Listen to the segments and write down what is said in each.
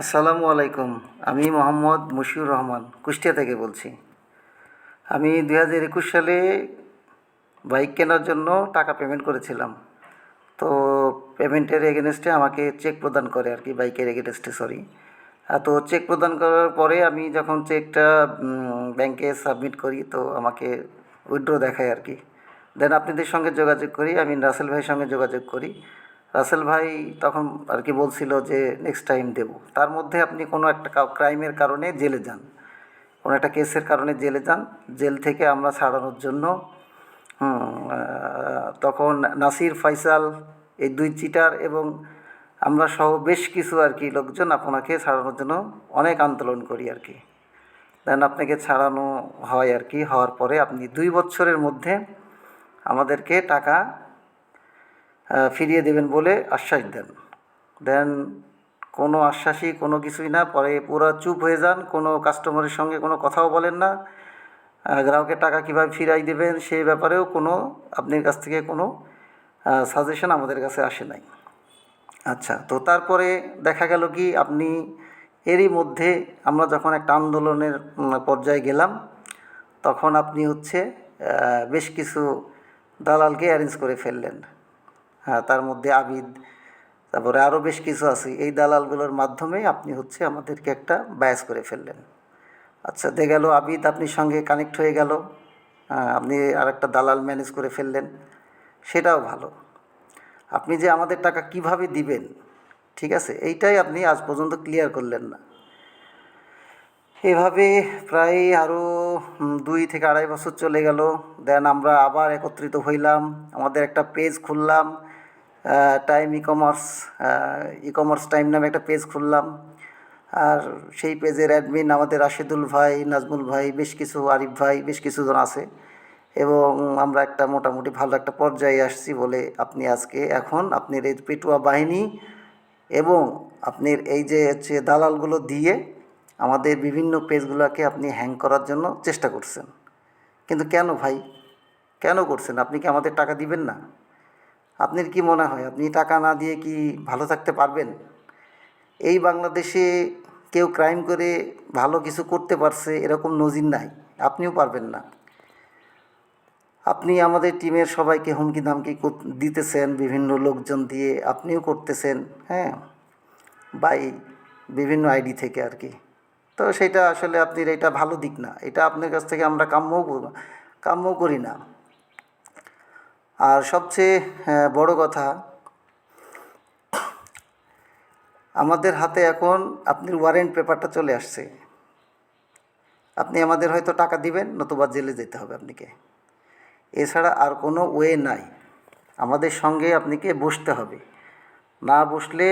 আসসালামু আলাইকুম। আমি মোহাম্মদ মুশিউর রহমান, কুষ্টিয়া থেকে বলছি। আমি দুই হাজার একুশ সালে বাইক কেনার জন্য টাকা পেমেন্ট করেছিলাম। তো পেমেন্টের এগেনস্টে আমাকে চেক প্রদান করে আর কি, বাইকের এগেনস্টে সরি তো চেক প্রদান করার পরে আমি যখন চেকটা ব্যাংকে সাবমিট করি, তো আমাকে উইথড্র দেখায় আর কি। দেন আপনাদের সঙ্গে যোগাযোগ করি, আমি রাসেল ভাইয়ের সঙ্গে যোগাযোগ করি। রাসেল ভাই তখন আর কি বলছিল যে নেক্সট টাইম দেব। তার মধ্যে আপনি কোনো একটা ক্রাইমের কারণে জেলে যান। কোনো একটা কেসের কারণে জেলে যান। জেল থেকে আমরা ছাড়ানোর জন্য তখন নাসির, ফাইসাল, এই দুই চিটার এবং আমরা সহ বেশ কিছু আর কি লোকজন আপনাকে ছাড়ানোর জন্য অনেক আন্দোলন করি আর কি। দেন আপনাকে ছাড়ানো হয় আর কি, হওয়ার পরে আপনি দুই বছরের মধ্যে আমাদেরকে টাকা ফিরিয়ে দেবেন বলে আশ্বাস দেন। দেন কোনো আশ্বাসই, কোনো কিছুই না, পরে পুরো চুপ হয়ে যান, কোনো কাস্টমারের সঙ্গে কোনো কথাও বলেন না। গ্রাহকের টাকা কীভাবে ফিরাই দেবেন সেই ব্যাপারেও কোনো আপনার কাছ থেকে কোনো সাজেশন আমাদের কাছে আসে নাই। আচ্ছা তো তারপরে দেখা গেল কি, আপনি এরই মধ্যে আমরা যখন একটা আন্দোলনের পর্যায়ে গেলাম, তখন আপনি হচ্ছে বেশ কিছু দালালকে অ্যারেঞ্জ করে ফেললেন। তার মধ্যে আবিদ তারপরে আরও বেশ কিছু আছে। এই দালালগুলোর মাধ্যমে আপনি হচ্ছে আমাদেরকে একটা ব্যাস করে ফেললেন। আচ্ছা দেখা গেল আবিদ আপনি সঙ্গে কানেক্ট হয়ে গেল। হ্যাঁ, আপনি আর একটা দালাল ম্যানেজ করে ফেললেন। সেটাও ভালো। আপনি যে আমাদের টাকা কীভাবে দিবেন ঠিক আছে? এইটাই আপনি আজ পর্যন্ত ক্লিয়ার করলেন না। এভাবে প্রায় আরও দুই থেকে আড়াই বছর চলে গেল। দেন আমরা আবার একত্রিত হইলাম। আমাদের একটা পেজ খুললাম। Time e commerce e commerce time নামে একটা পেজ খুললাম। আর সেই পেজের অ্যাডমিন আমাদের রাশেদুল ভাই, নাজমুল ভাই, বেশ কিছু আরিফ ভাই, বেশ কিছুজন আছে। এবং আমরা একটা মোটামুটি ভালো একটা পর্যায়ে আসছি বলে আপনি আজকে এখন আপনার এই পেটুয়া বাহিনী এবং আপনার এই যে হচ্ছে দালালগুলো দিয়ে আমাদের বিভিন্ন পেজগুলোকে আপনি হ্যাং করার জন্য চেষ্টা করছেন। কিন্তু কেন ভাই? কেন করছেন? আপনি কি আমাদের টাকা দিবেন না? আপনার কি মনে হয়? আপনি টাকা না দিয়ে কি ভালো থাকতে পারবেন? এই বাংলাদেশে কেউ ক্রাইম করে ভালো কিছু করতে পারছে এরকম নজির নাই। আপনিও পারবেন না। আপনি আমাদের টিমের সবাইকে হুমকি কর- দিতেছেন, বিভিন্ন লোকজন দিয়ে আপনিও করতেছেন হ্যাঁ? বাই বিভিন্ন আইডি থেকে আর কি। তো সেটা আসলে আপনার এটা ভালো দিক না। এটা আপনার কাছ থেকে আমরা কাম্যও কর- কাম্য করি না। আর সবচেয়ে বড় কথা, আমাদের হাতে এখন আপনার ওয়ারেন্ট পেপারটা চলে আসছে। আপনি আমাদের হয়তো টাকা দিবেন, নতুবা জেলে যেতে হবে আপনাকে। এছাড়া আর কোনো ওয়ে নাই। আমাদের সঙ্গে আপনাকে বসতে হবে। না বসলে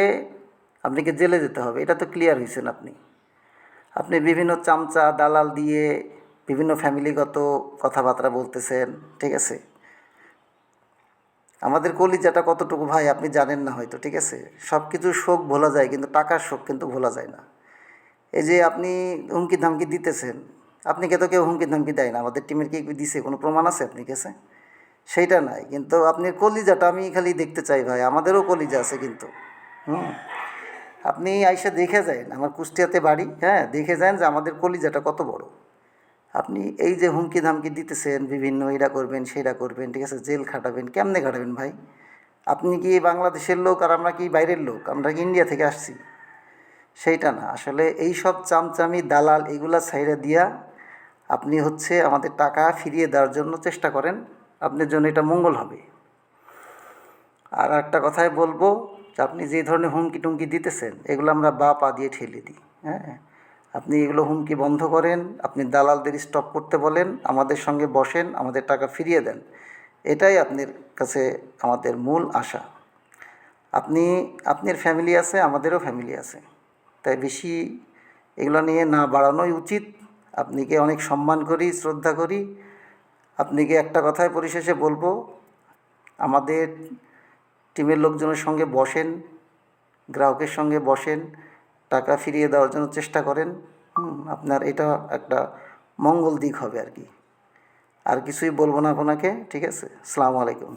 আপনাকে জেলে যেতে হবে। এটা তো ক্লিয়ার হয়েছেন আপনি। আপনি বিভিন্ন চামচা, দালাল দিয়ে বিভিন্ন ফ্যামিলিগত কথাবার্তা বলতেছেন, ঠিক আছে? আমাদের কলিজাটা কতটুকু ভাই আপনি জানেন না হয়তো, ঠিক আছে? সব কিছু শোক ভোলা যায়, কিন্তু টাকার শোক কিন্তু ভোলা যায় না। এই যে আপনি হুমকি ধামকি দিতেছেন, আপনি কে তো কেউ হুমকি ধামকি দেয় না, আমাদের টিমের কি দিছে, কোনো প্রমাণ আছে আপনি কাছে? সেইটা নাই, কিন্তু আপনার কলিজাটা আমি খালি দেখতে চাই ভাই, আমাদেরও কলিজা আছে কিন্তু, হুম? আপনি আইসা দেখে যান, আমার কুষ্টিয়াতে বাড়ি হ্যাঁ দেখে যান যে আমাদের কলিজাটা কত বড়। আপনি এই যে হুমকি ধামকি দিতেছেন, বিভিন্ন এটা করবেন সেটা করবেন, ঠিক আছে? জেল খাটাবেন, কেমনে খাটাবেন ভাই? আপনি কি বাংলাদেশের লোক আর আমরা কি বাইরের লোক? আমরা কি ইন্ডিয়া থেকে আসছি? সেইটা না। আসলে এই সব চামচামি, দালাল এগুলা সাইডে দিয়া আপনি হচ্ছে আমাদের টাকা ফিরিয়ে দেওয়ার জন্য চেষ্টা করেন। আপনার জন্য এটা মঙ্গল হবে। আর একটা কথাই বলব যে, আপনি যে ধরনের হুমকি টুমকি দিতেছেন, এগুলো আমরা বা পা দিয়ে ঠেলে দিই হ্যাঁ? আপনি এগুলো হুমকি বন্ধ করেন, আপনি দালালদের স্টপ করতে বলেন, আমাদের সঙ্গে বসেন, আমাদের টাকা ফিরিয়ে দেন। এটাই আপনার কাছে আমাদের মূল আশা। আপনি, আপনার ফ্যামিলি আছে, আমাদেরও ফ্যামিলি আছে। তাই বেশি এগুলো নিয়ে না বাড়ানোই উচিত। আপনিকে অনেক সম্মান করি, শ্রদ্ধা করি। আপনিকে একটা কথাই পরিশেষে বলব, আমাদের টিমের লোকজনের সঙ্গে বসেন, গ্রাহকের সঙ্গে বসেন টাকা ফিরিয়ে দেওয়ার জন্য চেষ্টা করেন আপনার এটা একটা মঙ্গল দিক হবে আর কি। আর কিছুই বলব না আপনাকে, ঠিক আছে? সালামু আলাইকুম।